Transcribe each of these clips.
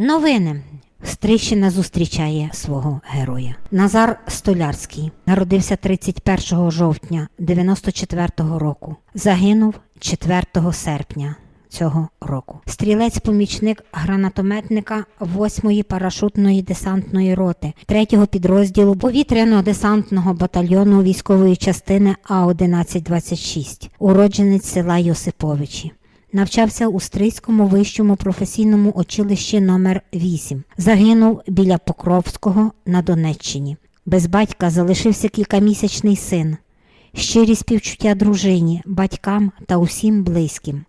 Новини. Стрищина зустрічає свого героя. Назар Столярський народився 31 жовтня 94-го року. Загинув 4 серпня цього року. Стрілець-помічник гранатометника 8-ї парашутної десантної роти 3-го підрозділу повітряно-десантного батальйону військової частини А1126, уродженець села Йосиповичі. Навчався у Стрийському вищому професійному училищі номер 8 Загинув біля Покровського на Донеччині. Без батька залишився кількамісячний син. Щирі співчуття дружині, батькам та усім близьким.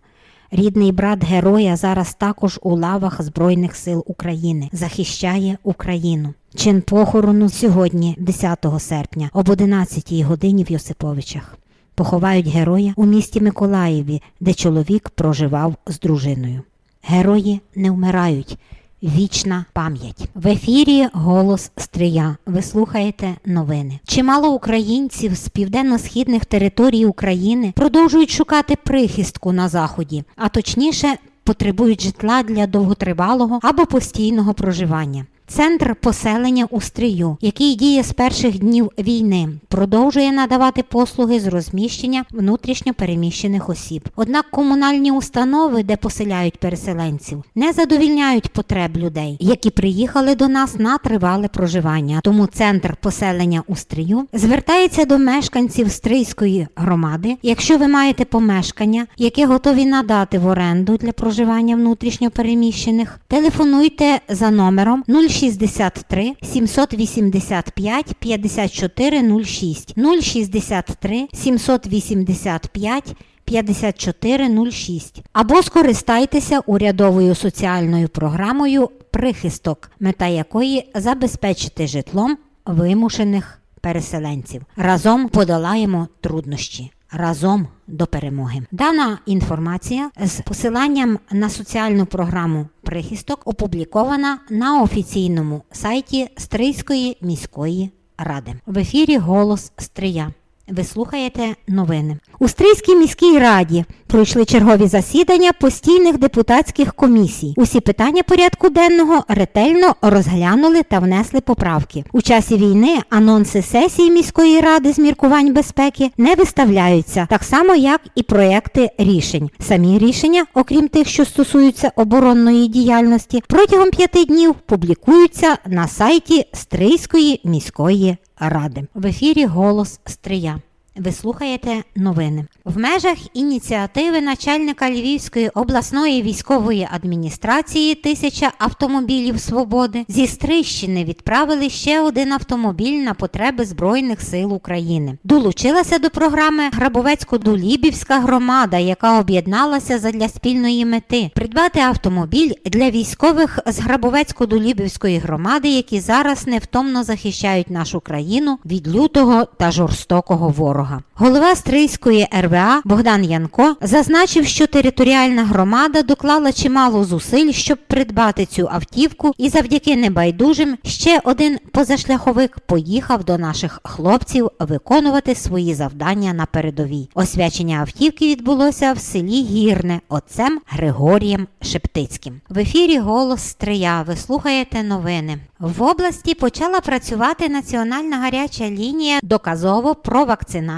Рідний брат героя зараз також у лавах Збройних сил України захищає Україну. Чин похорону сьогодні, 10 серпня, об 11 годині в Йосиповичах. Поховають героя у місті Миколаєві, де чоловік проживав з дружиною. Герої не вмирають. Вічна пам'ять в ефірі Голос Стрия. Ви слухаєте новини. Чимало українців з південно-східних територій України продовжують шукати прихистку на заході, а точніше потребують житла для довготривалого або постійного проживання. Центр поселення у Стрию, який діє з перших днів війни, продовжує надавати послуги з розміщення внутрішньо переміщених осіб. Однак комунальні установи, де поселяють переселенців, не задовільняють потреб людей, які приїхали до нас на тривале проживання. Тому центр поселення у Стрию звертається до мешканців Стрийської громади. Якщо ви маєте помешкання, яке готові надати в оренду для проживання внутрішньо переміщених, телефонуйте за номером 063 785 5406 063 785 5406 або скористайтеся урядовою соціальною програмою Прихисток, мета якої забезпечити житлом вимушених переселенців. Разом подолаємо труднощі. Разом до перемоги. Дана інформація з посиланням на соціальну програму Прихисток опублікована на офіційному сайті Стрийської міської ради. В ефірі Голос Стрия. Ви слухаєте новини. У Стрийській міській раді пройшли чергові засідання постійних депутатських комісій. Усі питання порядку денного ретельно розглянули та внесли поправки. У часі війни анонси сесії міської ради з міркувань безпеки не виставляються, так само як і проекти рішень. Самі рішення, окрім тих, що стосуються оборонної діяльності, протягом п'яти днів публікуються на сайті Стрийської міської ради. В ефірі Голос Стрия. Ви слухаєте новини в межах ініціативи начальника Львівської обласної військової адміністрації Тисяча автомобілів свободи зі Стрищини відправили ще один автомобіль на потреби Збройних сил України. Долучилася до програми Грабовецько-Дулібівська громада, яка об'єдналася задля спільної мети придбати автомобіль для військових з Грабовецько-Дулібівської громади, які зараз невтомно захищають нашу країну від лютого та жорстокого ворога. Голова Стрийської РВА Богдан Янко зазначив, що територіальна громада доклала чимало зусиль, щоб придбати цю автівку, і завдяки небайдужим ще один позашляховик поїхав до наших хлопців виконувати свої завдання на передовій. Освячення автівки відбулося в селі Гірне отцем Григорієм Шептицьким. В ефірі Голос Стрия. Ви слухаєте новини. В області почала працювати національна гаряча лінія доказово про вакцинацію,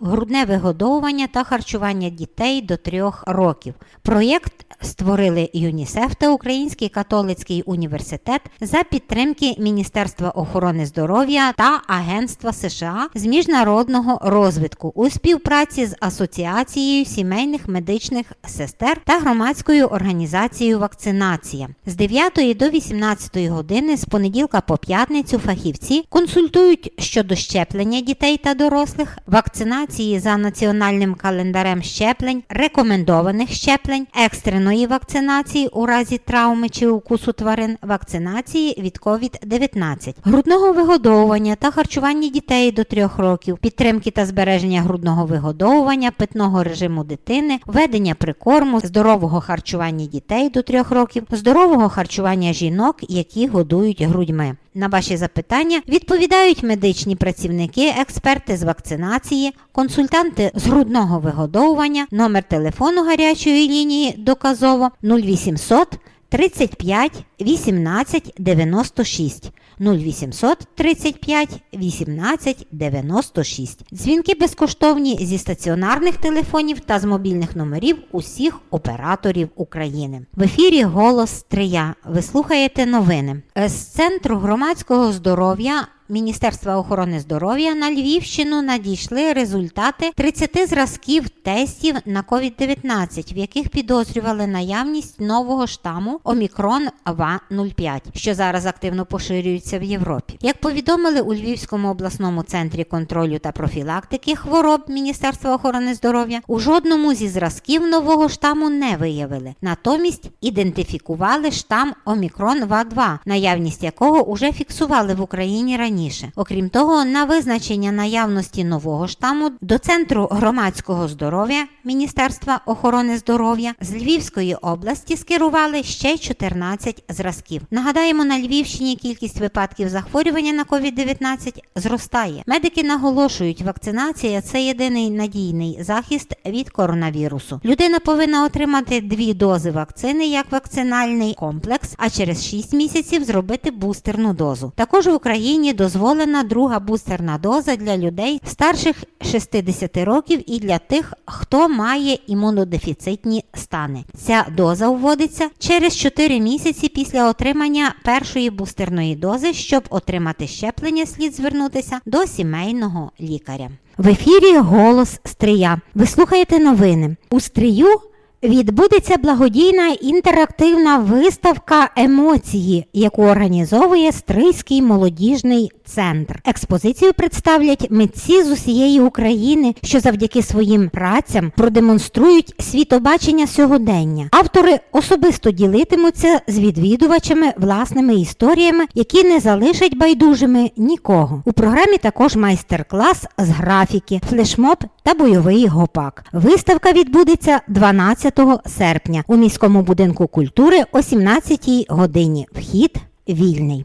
грудне вигодовування та харчування дітей до трьох років. Проєкт створили ЮНІСЕФ та Український католицький університет за підтримки Міністерства охорони здоров'я та Агентства США з міжнародного розвитку у співпраці з Асоціацією сімейних медичних сестер та громадською організацією Вакцинація з 9 до 18 години з понеділка по п'ятницю фахівці консультують щодо щеплення дітей та дорослих, вакцинації за національним календарем щеплень, рекомендованих щеплень, екстреної вакцинації у разі травми чи укусу тварин, вакцинації від COVID-19, грудного вигодовування та харчування дітей до 3 років, підтримки та збереження грудного вигодовування, питного режиму дитини, введення прикорму, здорового харчування дітей до 3 років, здорового харчування жінок, які годують грудьми. На ваші запитання відповідають медичні працівники, експерти з вакцинації, консультанти з грудного вигодовування, номер телефону гарячої лінії доказово. 0800 35 18 96. 0800 35 18 96. Дзвінки безкоштовні зі стаціонарних телефонів та з мобільних номерів усіх операторів України. В ефірі Голос Стрия. Ви слухаєте новини. З центру громадського здоров'я Міністерства охорони здоров'я на Львівщину надійшли результати 30 зразків тестів на COVID-19, в яких підозрювали наявність нового штаму Омікрон ВА-05, що зараз активно поширюється в Європі. Як повідомили у Львівському обласному центрі контролю та профілактики хвороб Міністерства охорони здоров'я, у жодному зі зразків нового штаму не виявили. Натомість ідентифікували штам Омікрон ВА-2, наявність якого уже фіксували в Україні раніше. Окрім того, на визначення наявності нового штаму до Центру громадського здоров'я Міністерства охорони здоров'я з Львівської області скерували ще 14 зразків. Нагадаємо, на Львівщині кількість випадків захворювання на COVID-19 зростає. Медики наголошують, вакцинація це єдиний надійний захист від коронавірусу. Людина повинна отримати дві дози вакцини як вакцинальний комплекс, а через 6 місяців зробити бустерну дозу. Також в Україні дозволена друга бустерна доза для людей старших 60 років і для тих, хто має імунодефіцитні стани. Ця доза вводиться через 4 місяці після отримання першої бустерної дози. Щоб отримати щеплення, слід звернутися до сімейного лікаря. В ефірі Голос Стрия. Ви слухаєте новини. У Стрию Відбудеться благодійна інтерактивна виставка емоції, яку організовує Стрийський молодіжний центр. Експозицію представлять митці з усієї України, що завдяки своїм працям продемонструють світобачення сьогодення. Автори особисто ділитимуться з відвідувачами власними історіями, які не залишать байдужими нікого. У програмі також майстер-клас з графіки, флешмоб та бойовий гопак. Виставка відбудеться 12 серпня у міському будинку культури о 17 годині. Вхід вільний.